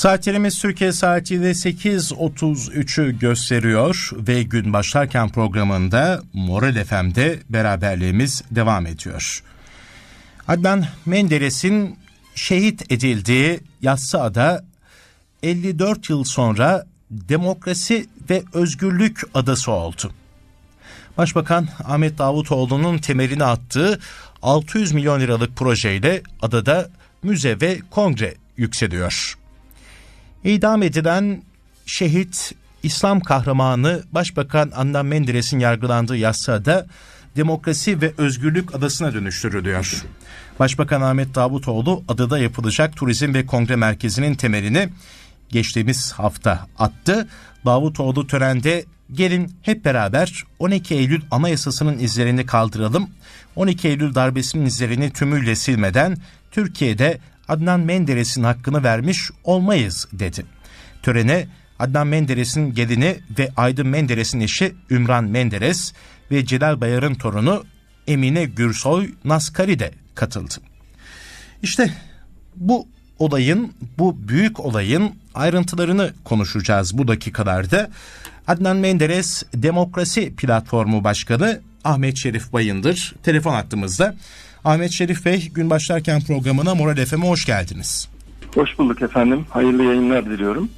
Saatlerimiz Türkiye saatiyle 8.33'ü gösteriyor ve gün başlarken programında Moral FM'de beraberliğimiz devam ediyor. Adnan Menderes'in şehit edildiği Yassıada 54 yıl sonra demokrasi ve özgürlük adası oldu. Başbakan Ahmet Davutoğlu'nun temelini attığı 600 milyon liralık projeyle adada müze ve kongre yükseliyor. İdam edilen şehit İslam kahramanı Başbakan Adnan Menderes'in yargılandığı Yassıada Demokrasi ve Özgürlük Adası'na dönüştürülüyor. Başbakan Ahmet Davutoğlu adada yapılacak turizm ve kongre merkezinin temelini geçtiğimiz hafta attı. Davutoğlu törende gelin hep beraber 12 Eylül Anayasası'nın izlerini kaldıralım. 12 Eylül darbesinin izlerini tümüyle silmeden Türkiye'de Adnan Menderes'in hakkını vermiş olmayız dedi. Törene Adnan Menderes'in gelini ve Aydın Menderes'in eşi Ümran Menderes ve Celal Bayar'ın torunu Emine Gürsoy Naskari de katıldı. İşte bu olayın, bu büyük olayın ayrıntılarını konuşacağız bu dakikalarda. Adnan Menderes Demokrasi Platformu Başkanı Ahmet Şerif Bayındır telefon attığımızda. Ahmet Şerif Bey gün başlarken programına Moral FM'e hoş geldiniz. Hoş bulduk efendim. Hayırlı yayınlar diliyorum.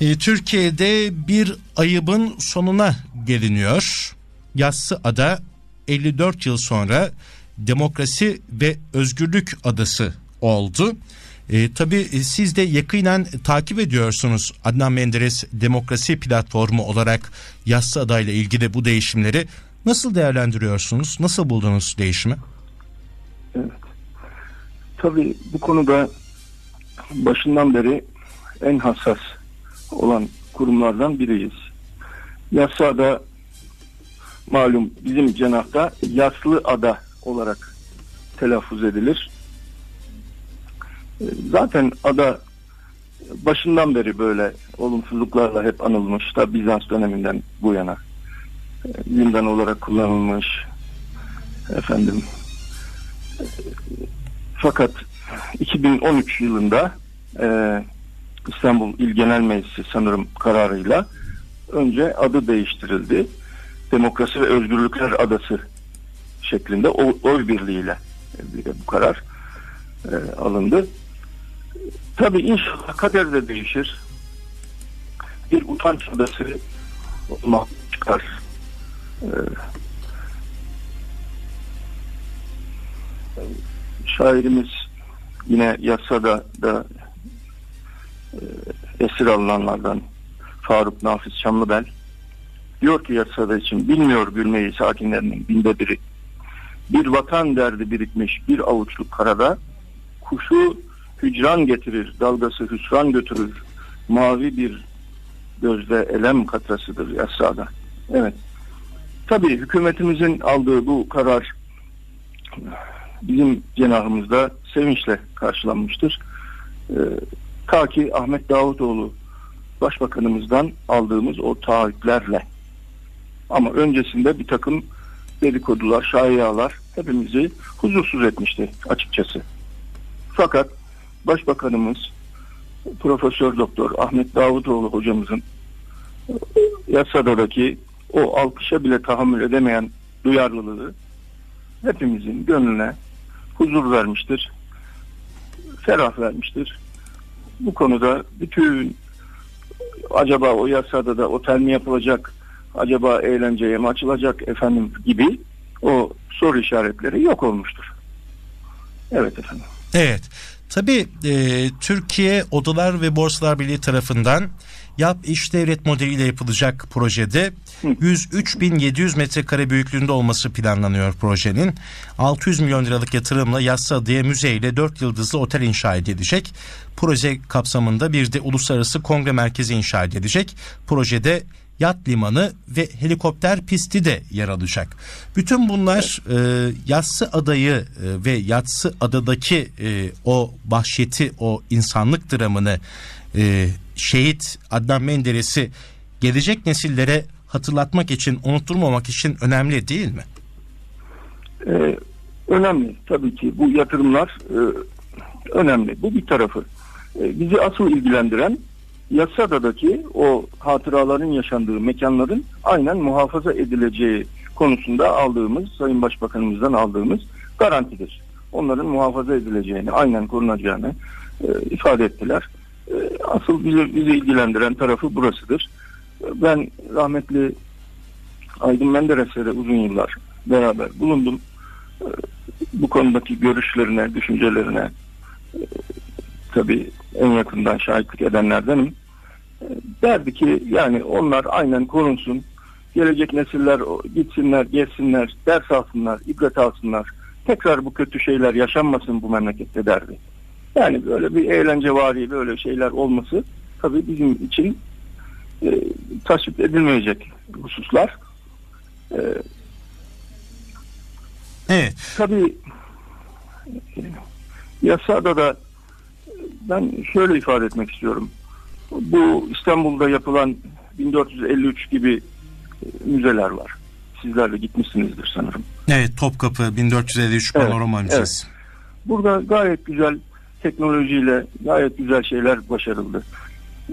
Ee, Türkiye'de bir ayıbın sonuna geliniyor. Yassı Ada 54 yıl sonra demokrasi ve özgürlük adası oldu. E, tabii siz de yakinen takip ediyorsunuz Adnan Menderes Demokrasi Platformu olarak Yassı adayla ilgili bu değişimleri. Nasıl değerlendiriyorsunuz? Nasıl buldunuz değişimi? Evet. Tabii bu konuda başından beri en hassas olan kurumlardan biriyiz. Yassıada malum bizim cenahta Yaslı Ada olarak telaffuz edilir. Ee, zaten ada başından beri böyle olumsuzluklarla hep anılmış da Bizans döneminden bu yana zindan ee, olarak kullanılmış efendim fakat 2013 yılında e, İstanbul İl Genel Meclisi sanırım kararıyla önce adı değiştirildi. Demokrasi ve Özgürlükler Adası şeklinde oy, birliğiyle bu karar e, alındı. Tabii inşallah kader de değişir. Bir utanç adası olmak çıkar. Ee, şairimiz yine yasada da e, esir alınanlardan Faruk Nafiz Çamlıbel diyor ki yasada için bilmiyor gülmeyi sakinlerinin binde biri. Bir vatan derdi birikmiş bir avuçluk karada kuşu hücran getirir, dalgası hüsran götürür. Mavi bir gözde elem katrasıdır yasada. Evet. Tabii hükümetimizin aldığı bu karar bizim cenahımızda sevinçle karşılanmıştır. Ee, ta ki Ahmet Davutoğlu Başbakanımızdan aldığımız o taahhütlerle. Ama öncesinde bir takım dedikodular, şayialar hepimizi huzursuz etmişti açıkçası. Fakat Başbakanımız Profesör Doktor Ahmet Davutoğlu hocamızın yasadaki o alkışa bile tahammül edemeyen duyarlılığı hepimizin gönlüne huzur vermiştir. Ferah vermiştir. Bu konuda bütün acaba o yasada da otel mi yapılacak, acaba eğlenceye mi açılacak efendim gibi o soru işaretleri yok olmuştur. Evet efendim. Evet. Tabii e, Türkiye Odalar ve Borsalar Birliği tarafından Yap iş devlet modeliyle yapılacak projede 103.700 metrekare büyüklüğünde olması planlanıyor projenin. 600 milyon liralık yatırımla Yassıada'ya müze ile 4 yıldızlı otel inşa edilecek. Proje kapsamında bir de uluslararası kongre merkezi inşa edilecek. Projede yat limanı ve helikopter pisti de yer alacak. Bütün bunlar e, Yassı Adayı e, ve Yatsı Adadaki e, o vahşeti, o insanlık dramını e, şehit Adnan Menderes'i gelecek nesillere hatırlatmak için, unutturmamak için önemli değil mi? Ee, önemli tabii ki bu yatırımlar e, önemli. Bu bir tarafı. E, bizi asıl ilgilendiren Yasada'daki o hatıraların yaşandığı mekanların aynen muhafaza edileceği konusunda aldığımız, Sayın Başbakanımızdan aldığımız garantidir. Onların muhafaza edileceğini, aynen korunacağını e, ifade ettiler. E, asıl bizi, bizi ilgilendiren tarafı burasıdır. Ben rahmetli Aydın Menderes'le de uzun yıllar beraber bulundum. E, bu konudaki görüşlerine, düşüncelerine e, tabii en yakından şahitlik edenlerdenim. E, derdi ki yani onlar aynen korunsun. Gelecek nesiller gitsinler, gelsinler, ders alsınlar, ibret alsınlar. Tekrar bu kötü şeyler yaşanmasın bu memlekette derdi. Yani böyle bir eğlence vari böyle şeyler olması tabii bizim için e, tasvip edilmeyecek hususlar. E, evet. Tabii yasada da ben şöyle ifade etmek istiyorum. Bu İstanbul'da yapılan 1453 gibi e, müzeler var. Sizler de gitmişsinizdir sanırım. Evet Topkapı 1453 evet, Panorama Müzesi. Evet. Burada gayet güzel teknolojiyle gayet güzel şeyler başarıldı.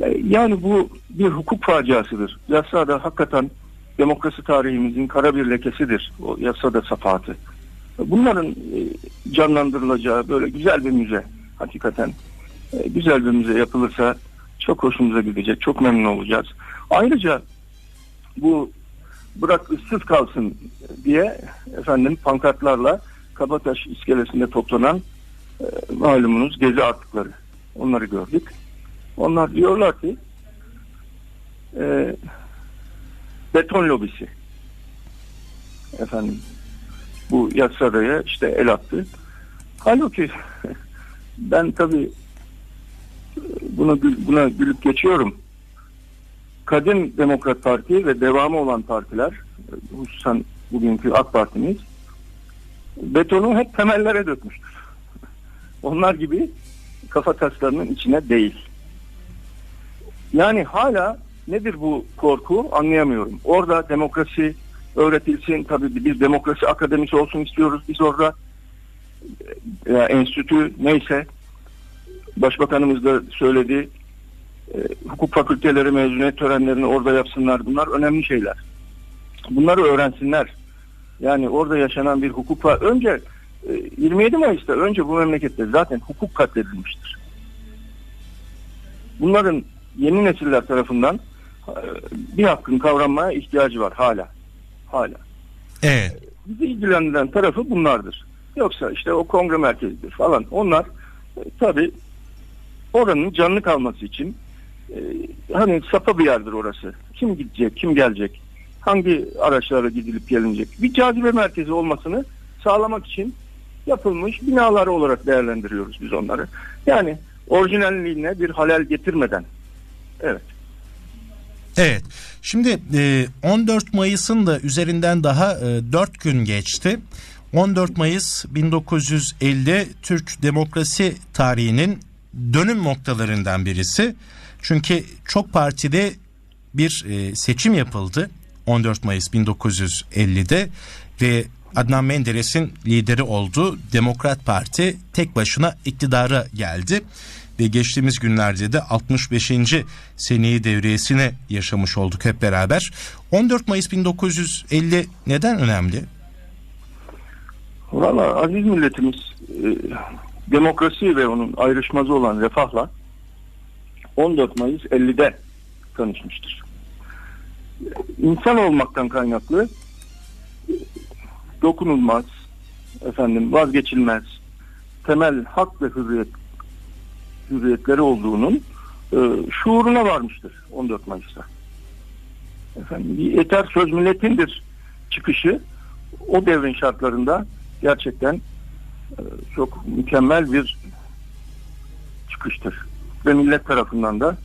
E, yani bu bir hukuk faciasıdır. Yasada hakikaten demokrasi tarihimizin kara bir lekesidir. O yasada safahatı. Bunların e, canlandırılacağı böyle güzel bir müze hakikaten e, güzel bir müze yapılırsa çok hoşumuza gidecek, çok memnun olacağız. Ayrıca bu bırak ıssız kalsın diye efendim pankartlarla Kabataş iskelesinde toplanan e, malumunuz gezi artıkları onları gördük. Onlar diyorlar ki e, beton lobisi efendim bu Yassara'ya işte el attı. Halbuki ben tabii buna, buna gülüp geçiyorum. Kadim Demokrat Parti ve devamı olan partiler hususan bugünkü AK Parti'miz betonu hep temellere dökmüştür. Onlar gibi kafa taslarının içine değil. Yani hala nedir bu korku anlayamıyorum. Orada demokrasi öğretilsin. Tabii bir demokrasi akademisi olsun istiyoruz biz orada. Ya, enstitü neyse Başbakanımız da söyledi. E, hukuk fakülteleri mezuniyet törenlerini orada yapsınlar. Bunlar önemli şeyler. Bunları öğrensinler. Yani orada yaşanan bir hukuk var. Önce e, 27 Mayıs'ta önce bu memlekette zaten hukuk katledilmiştir. Bunların yeni nesiller tarafından e, bir hakkın kavranmaya ihtiyacı var hala. Hala. Evet. Bizi ilgilendiren tarafı bunlardır. Yoksa işte o kongre merkezidir falan. Onlar e, tabii oranın canlı kalması için e, hani sapa bir yerdir orası. Kim gidecek, kim gelecek, hangi araçlara gidilip gelinecek. Bir cazibe merkezi olmasını sağlamak için yapılmış binalar olarak değerlendiriyoruz biz onları. Yani orijinalliğine bir halel getirmeden. Evet. Evet. Şimdi 14 e, Mayıs'ın da üzerinden daha 4 e, gün geçti. 14 Mayıs 1950 Türk demokrasi tarihinin dönüm noktalarından birisi. Çünkü çok partide bir e, seçim yapıldı 14 Mayıs 1950'de ve Adnan Menderes'in lideri olduğu Demokrat Parti tek başına iktidara geldi ve geçtiğimiz günlerde de 65. seneyi devriyesine yaşamış olduk hep beraber. 14 Mayıs 1950 neden önemli? Valla aziz milletimiz e, demokrasi ve onun ayrışmazı olan refahla 14 Mayıs 50'de tanışmıştır. İnsan olmaktan kaynaklı dokunulmaz, efendim vazgeçilmez, temel hak ve hürriyet hürriyetleri olduğunun e, şuuruna varmıştır 14 Mayıs'ta. Efendim yeter söz milletindir çıkışı o devrin şartlarında gerçekten e, çok mükemmel bir çıkıştır. Ve millet tarafından da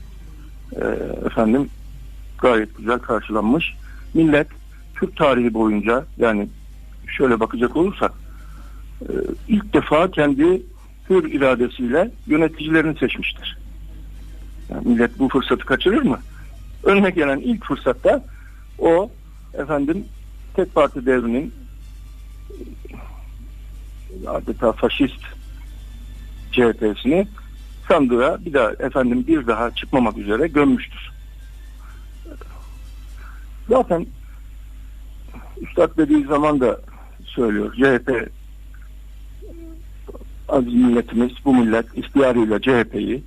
e, efendim gayet güzel karşılanmış. Millet Türk tarihi boyunca yani şöyle bakacak olursak e, ilk defa kendi hür iradesiyle yöneticilerini seçmiştir. Yani millet bu fırsatı kaçırır mı? Önüne gelen ilk fırsatta o efendim tek parti devrinin adeta faşist CHP'sini sandığa bir daha efendim bir daha çıkmamak üzere gömmüştür. Zaten Üstad dediği zaman da söylüyor. CHP aziz milletimiz bu millet ihtiyarıyla CHP'yi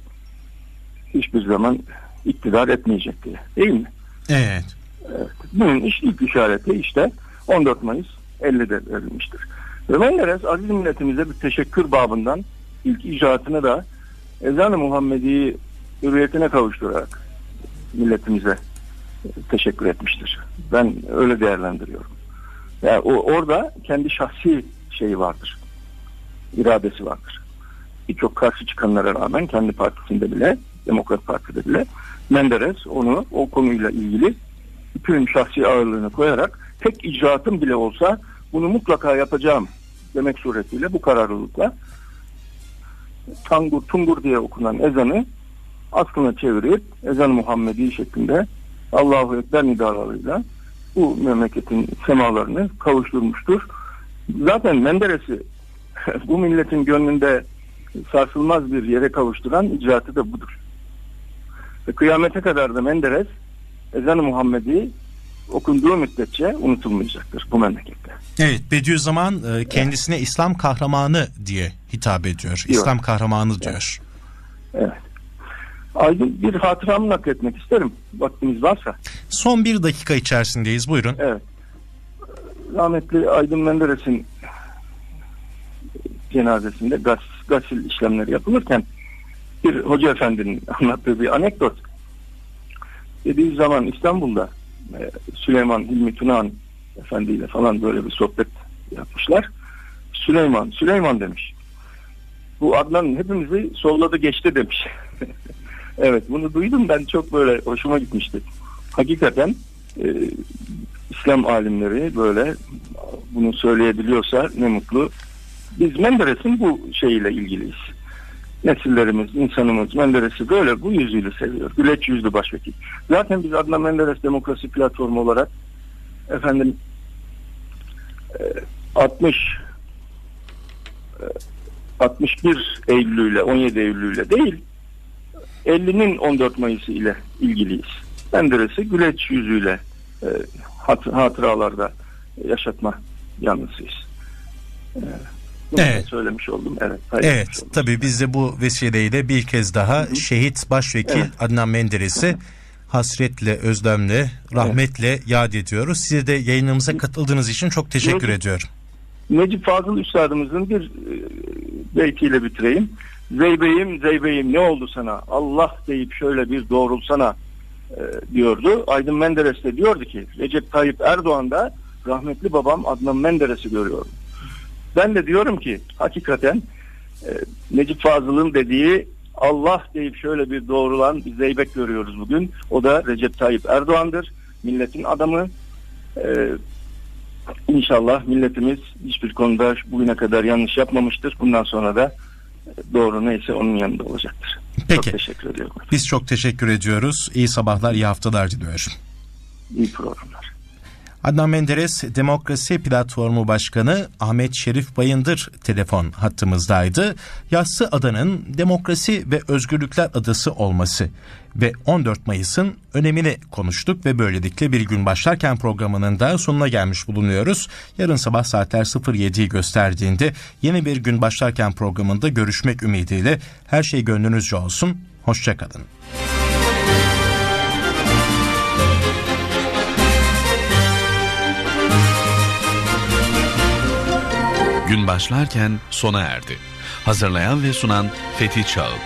hiçbir zaman iktidar etmeyecek diye. Değil mi? Evet. Evet. Bunun iş, ilk işareti işte 14 Mayıs 50'de verilmiştir. Ve Menderes aziz milletimize bir teşekkür babından ilk icraatını da ezan-ı Muhammedi'yi hürriyetine kavuşturarak milletimize teşekkür etmiştir. Ben öyle değerlendiriyorum. Yani o orada kendi şahsi şeyi vardır. iradesi vardır. Birçok karşı çıkanlara rağmen kendi partisinde bile, Demokrat Parti'de bile Menderes onu o konuyla ilgili bütün şahsi ağırlığını koyarak tek icraatım bile olsa bunu mutlaka yapacağım demek suretiyle bu kararlılıkla tangur tungur diye okunan ezanı aslına çevirip ezan Muhammedi şeklinde Allahu Ekber nidalarıyla bu memleketin semalarını kavuşturmuştur. Zaten Menderes'i bu milletin gönlünde sarsılmaz bir yere kavuşturan icraatı da budur. Ve kıyamete kadar da Menderes ezan-ı Muhammedi okunduğu müddetçe unutulmayacaktır bu memlekette. Evet Bediüzzaman e, kendisine İslam kahramanı diye hitap ediyor. İslam kahramanı diyor. Evet. Aydın bir hatıramı nakletmek isterim vaktimiz varsa. Son bir dakika içerisindeyiz buyurun. Evet. Rahmetli Aydın Menderes'in cenazesinde gas, gasil işlemleri yapılırken bir hoca efendinin anlattığı bir anekdot. Dediği zaman İstanbul'da e, Süleyman Hilmi Tunan efendiyle falan böyle bir sohbet yapmışlar. Süleyman, Süleyman demiş. Bu Adnan hepimizi solladı geçti demiş. evet bunu duydum ben çok böyle hoşuma gitmişti. Hakikaten e, İslam alimleri böyle bunu söyleyebiliyorsa ne mutlu. Biz Menderes'in bu şeyiyle ilgiliyiz. Nesillerimiz, insanımız Menderes'i böyle bu yüzüyle seviyor. Güleç yüzlü başvekil. Zaten biz Adnan Menderes Demokrasi Platformu olarak efendim e, 60 e, 61 Eylül ile 17 Eylül ile değil 50'nin 14 Mayıs'ı ile ilgiliyiz. Menderes'i güleç yüzüyle e, hat, hatıralarda yaşatma yanlısıyız. E, bunu Evet. söylemiş oldum. Evet. Evet oldum. tabii biz de bu vesileyle bir kez daha şehit başvekil Evet. Adnan Menderes'i hasretle, özlemle, rahmetle yad ediyoruz. Size de yayınımıza katıldığınız için çok teşekkür Evet. ediyorum. Necip Fazıl Üstadımızın bir e, beytiyle bitireyim. Zeybeyim zeybeyim ne oldu sana Allah deyip şöyle bir doğrulsana e, diyordu. Aydın Menderes de diyordu ki Recep Tayyip Erdoğan da rahmetli babam Adnan Menderes'i görüyorum. Ben de diyorum ki hakikaten e, Necip Fazıl'ın dediği Allah deyip şöyle bir doğrulan bir zeybek görüyoruz bugün. O da Recep Tayyip Erdoğan'dır. Milletin adamı. E, İnşallah milletimiz hiçbir konuda bugüne kadar yanlış yapmamıştır. Bundan sonra da doğru neyse onun yanında olacaktır. Peki. Çok teşekkür ediyorum. Biz çok teşekkür ediyoruz. İyi sabahlar, iyi haftalar diliyorum. İyi programlar. Adnan Menderes Demokrasi Platformu Başkanı Ahmet Şerif Bayındır telefon hattımızdaydı. Yassı adanın demokrasi ve özgürlükler adası olması ve 14 Mayıs'ın önemini konuştuk ve böylelikle bir gün başlarken programının da sonuna gelmiş bulunuyoruz. Yarın sabah saatler 07'yi gösterdiğinde yeni bir gün başlarken programında görüşmek ümidiyle her şey gönlünüzce olsun. Hoşçakalın. Gün başlarken sona erdi. Hazırlayan ve sunan Fethi Çağıl.